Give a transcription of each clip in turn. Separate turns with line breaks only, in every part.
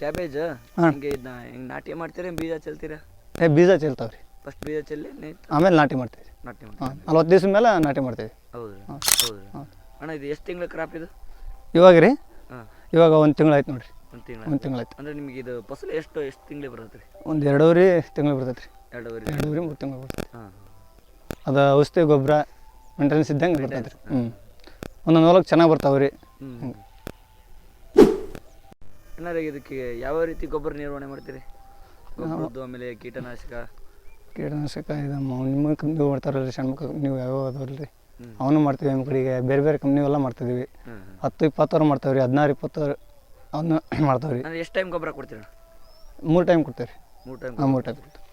Cabbage
ಹಾಂ.
ಹಿಂಗೆ ಇದನ್ನ ಹಿಂಗೆ ನಾಟಿ ಮಾಡ್ತೀರಾ ಬೀಜ ಚೆಲ್ತೀರಾ?
ಏ ಬೀಜ ಚೆಲ್ತಾವ್ರಿ.
ಫಸ್ಟ್ ಬೀಜ ಚೆಲ್ಲಿ
ಆಮೇಲೆ ನಾಟಿ ಮಾಡ್ತೀವಿ.
ನಾಟಿ
ಮಾಡ್ತೀವಿ
ಮಾಡ್ತೀರಾ?
ನಲ್ವತ್ತು ದಿವ್ಸ ಮೇಲೆ ನಾಟಿ ಮಾಡ್ತೀವಿ.
ಹೌದು. ಹೌದು ಅಣ್ಣ ಇದು ಎಷ್ಟು ತಿಂಗಳ ಕ್ರಾಪ್ ಇದು?
ಇವಾಗ ರೀ
ಹಾಂ.
ಇವಾಗ ಒಂದು ತಿಂಗಳು ಆಯ್ತು ನೋಡಿರಿ.
ಒಂದು ತಿಂಗಳು
ಒಂದು ತಿಂಗಳು ಆಯ್ತು.
ಅಂದ್ರೆ ನಿಮಗೆ ಇದು ಫಸಲು ಎಷ್ಟು ಎಷ್ಟು ತಿಂಗಳಿಗೆ ಬರುತ್ತೆ ರೀ
ಒಂದು ಎರಡೂವರೆ ತಿಂಗಳು ಬರ್ತೈತೆ ರೀ
ಎರಡೂವರೆ
ಎರಡೂವರೆ ಮೂರು ತಿಂಗಳು ಬರ್ತೈತೆ
ಹಾಂ
ಅದು ಔಷಧಿ ಗೊಬ್ಬರ ಮೆಂಟೆನೆನ್ಸ್ ಇದ್ದಂಗೆ ಬರ್ತೈತೆ ರೀ ಹ್ಞೂ ಒಂದೊಂದು ಹೊಲಕ್ಕೆ ಚೆನ್ನಾಗಿ ಬರ್ತಾವೆ ರೀ
ಹ್ಞೂ ಅಣ್ಣಾರೆ ಇದಕ್ಕೆ ಯಾವ ರೀತಿ ಗೊಬ್ಬರ ನಿರ್ವಹಣೆ ಮಾಡ್ತೀರಿ? ಗೊಬ್ಬರದ್ದು ಆಮೇಲೆ ಕೀಟನಾಶಕ.
ಕೀಟನಾಶಕ ಇದು ನಿಮ್ಮ ಕಂಪ್ನಿ ಮಾಡ್ತಾರಲ್ಲ ಸಣ್ಣ ನೀವು ಯಾವ್ಯಾವ ಅದಾವಲ್ಲ ರೀ ಅವನು ಮಾಡ್ತೀವಿ ನಮ್ಮ ಕಡೆಗೆ ಬೇರೆ ಬೇರೆ ಕಂಪ್ನಿ ಎಲ್ಲ ಮಾಡ್ತಿದ್ದೀವಿ ಹತ್ತು ಇಪ್ಪತ್ತಾರು ಮಾಡ್ತಾವೆ ರೀ ಹದಿನಾರು ಇಪ್ಪತ್ತಾರು ಅವನ್ನ ಮಾಡ್ತಾವೆ ರೀ
ಅಂದ್ರೆ ಎಷ್ಟು ಟೈಮ್ ಗೊಬ್ಬರ ಕೊಡ್ತೀರ?
ಮೂರು ಟೈಮ್ ಕೊಡ್ತೇವೆ ರೀ
ಮೂರು ಟೈಮ್
ಹಾಂ ಮೂರು ಟೈಮ್ ಕೊಡ್ತೀವಿ.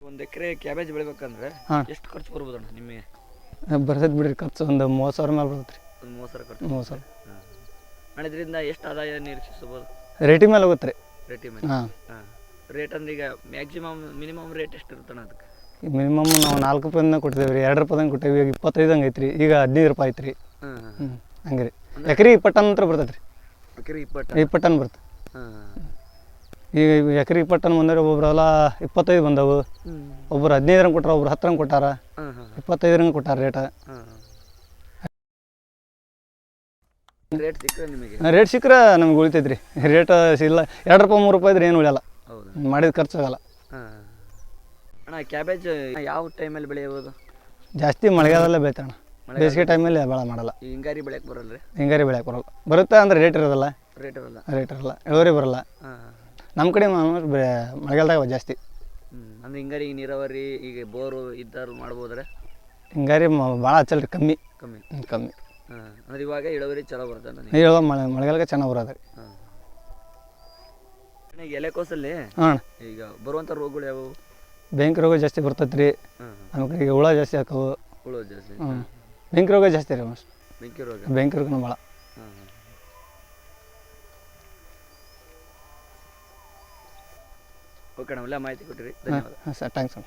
ಒಂದು ಎಕರೆ ಕ್ಯಾಬೇಜ್ ಬೆಳಿಬೇಕಂದ್ರೆ
ಹಾಂ.
ಎಷ್ಟು ಖರ್ಚು ಬರ್ಬೋದು ಅಣ್ಣ ನಿಮಗೆ?
ಬರ್ತೈತೆ ಬಿಡ್ರಿ ಖರ್ಚು ಒಂದು ಮೂವತ್ತು ಸಾವಿರ ಮೇಲೆ ಬರ್ತೈತೆ ರೀ
ಒಂದು ಮೂವತ್ತು ಸಾವಿರ ಖರ್ಚು
ಮೂವತ್ತು ಸಾವಿರ.
ಅಣ್ಣ ಇದರಿಂದ ಎಷ್ಟು ಆದಾಯ ನಿರೀಕ್ಷಿಸಬಹುದು
ರೇಟಿ ಮೇಲೆ ಹೋಗುತ್ತೆ ರೀ.
ರೇಟಿ ಮೇಲೆ?
ಹಾಂ.
ಹಾಂ. ರೇಟ್ ಅಂದ್ರೆ ಈಗ ಮ್ಯಾಕ್ಸಿಮಮ್ ಮಿನಿಮಮ್ ರೇಟ್ ಎಷ್ಟು ಇರುತ್ತಣ್ಣ ಅದಕ್ಕೆ?
ಮಿನಿಮಮ್ ನಾವು ನಾಲ್ಕು ರೂಪಾಯಿಂದ ಕೊಡ್ತೇವೆ ರೀ. ಎರಡು ರೂಪಾಯಿದಂಗೆ ಕೊಟ್ಟೇವಿ ಈಗ ಇಪ್ಪತ್ತೈದು ಹಂಗೆ ಐತ್ರಿ. ಈಗ ಹದಿನೈದು ರೂಪಾಯಿ ಐತ್ರಿ
ಹಾಂ ಹಾಂ
ಹ್ಞೂ ಹಂಗೆ ರೀ. ಎಕರೆ ಇಪ್ಪತ್ತು ಟನ್ ಹತ್ರ ಬರ್ತೈತೆ ರೀ.
ಎಕರೆ ಇಪ್ಪತ್ತು
ಇಪ್ಪತ್ತು ಟನ್ ಬರ್ತದೆ
ಹಾಂ.
ಈಗ ಎಕರೆ ಇಪ್ಪತ್ತು ಟನ್ ಬಂದರೆ ಒಬ್ಬೊಬ್ರು ಹೊಲ ಇಪ್ಪತ್ತೈದು ಬಂದವು.
ಹ್ಞೂ
ಒಬ್ಬರು ಹದಿನೈದರಂಗೆ ಕೊಟ್ಟಾರ ಒಬ್ರು ಹತ್ತರಂಗೆ ಕೊಟ್ಟಾರ.
ಹಾಂ ಹಾಂ
ಇಪ್ಪತ್ತೈದರಂಗೆ ಕೊಟ್ಟಾರ ರೇಟ
ಹಾಂ. ರೇಟ್ ಸಿಕ್ಕರೆ ನಿಮಗೆ?
ಉಳಿತೈತ್ರಿ. ರೇಟ್ ಇಲ್ಲ ಎರಡು ರೂಪಾಯಿ ಮೂರು ರೂಪಾಯಿ ಇದ್ರೆ ಏನು ಉಳಿಯಲ್ಲ. ಮಾಡಿದ ಖರ್ಚು ಆಗಲ್ಲ.
ಅಣ್ಣ ಕ್ಯಾಬೇಜ್ ಯಾವ ಟೈಮಲ್ಲಿ ಬೆಳೆಯಬಹುದು
ಜಾಸ್ತಿ ಮಳೆಗಾಲದಲ್ಲೇ ಬೆಳಿತಾಣ ಬೇಸಿಗೆ ಟೈಮಲ್ಲಿ ಭಾಳ ಮಾಡಲ್ಲ.
ಹಿಂಗಾರಿ ಬೆಳೆಯಕ್ಕೆ ಬರಲ್ಲ ರೀ
ಹಿಂಗಾರಿ ಬೆಳೆಯಕ್ಕೆ ಬರಲ್ಲ. ಬರುತ್ತೆ ಅಂದ್ರೆ ರೇಟ್ ಇರೋದಲ್ಲ.
ರೇಟ್ ಇರಲ್ಲ.
ರೇಟ್ ಇರಲ್ಲ. ಇಳುವರಿ ಬರಲ್ಲ. ನಮ್ಮ ಕಡೆ ಮಳೆಗಾಲದಾಗ ಜಾಸ್ತಿ.
ಅಂದ್ರೆ ಹಿಂಗಾರಿ ನೀರಾವರಿ ಈಗ ಬೋರು ಇದ್ದಾರು ಮಾಡ್ಬೋದ್ರೆ?
ಹಿಂಗಾರಿ ಭಾಳ ಹಚ್ಚಲ್ರಿ ಕಮ್ಮಿ.
ಕಮ್ಮಿ.
ಕಮ್ಮಿ.
ಅಂದ್ರೆ ಇವಾಗ ಇಳುವರಿ ಚಲೋ ಬರುತ್ತೆ ನನಗೆ
ನೀರು ಮಳೆ ಮಳೆಗಾಲಕ್ಕೆ ಚೆನ್ನಾಗಿ ಬರೋದು. ರೀ
ಈಗ ಎಲೆಕೋಸಲ್ಲಿ
ಹಾಂ
ಈಗ ಬರುವಂಥ ರೋಗಗಳು ಯಾವುವು?
ಬೆಂಕಿ ರೋಗ ಜಾಸ್ತಿ ಬರ್ತೈತೆ ರೀ
ಹಾಂ.
ಕಡೆಗೆ ಹುಳ ಜಾಸ್ತಿ ಹಾಕವು
ಹುಳು ಜಾಸ್ತಿ
ಹ್ಞೂ ಬೆಂಕಿ ರೋಗ ಜಾಸ್ತಿ ರೀ ಮಸ್ತ್
ಬೆಂಕಿ ರೋಗ?
ಬೆಂಕಿ ರೋಗನ ಭಾಳ.
ಹಾಂ ಓಕೆ ಅಣ್ಣ ಮಾಹಿತಿ ಕೊಟ್ಟಿರಿ. ಧನ್ಯವಾದ.
ಹಾಂ ಸರ್ ಥ್ಯಾಂಕ್ಸ್ ಅಣ್ಣ.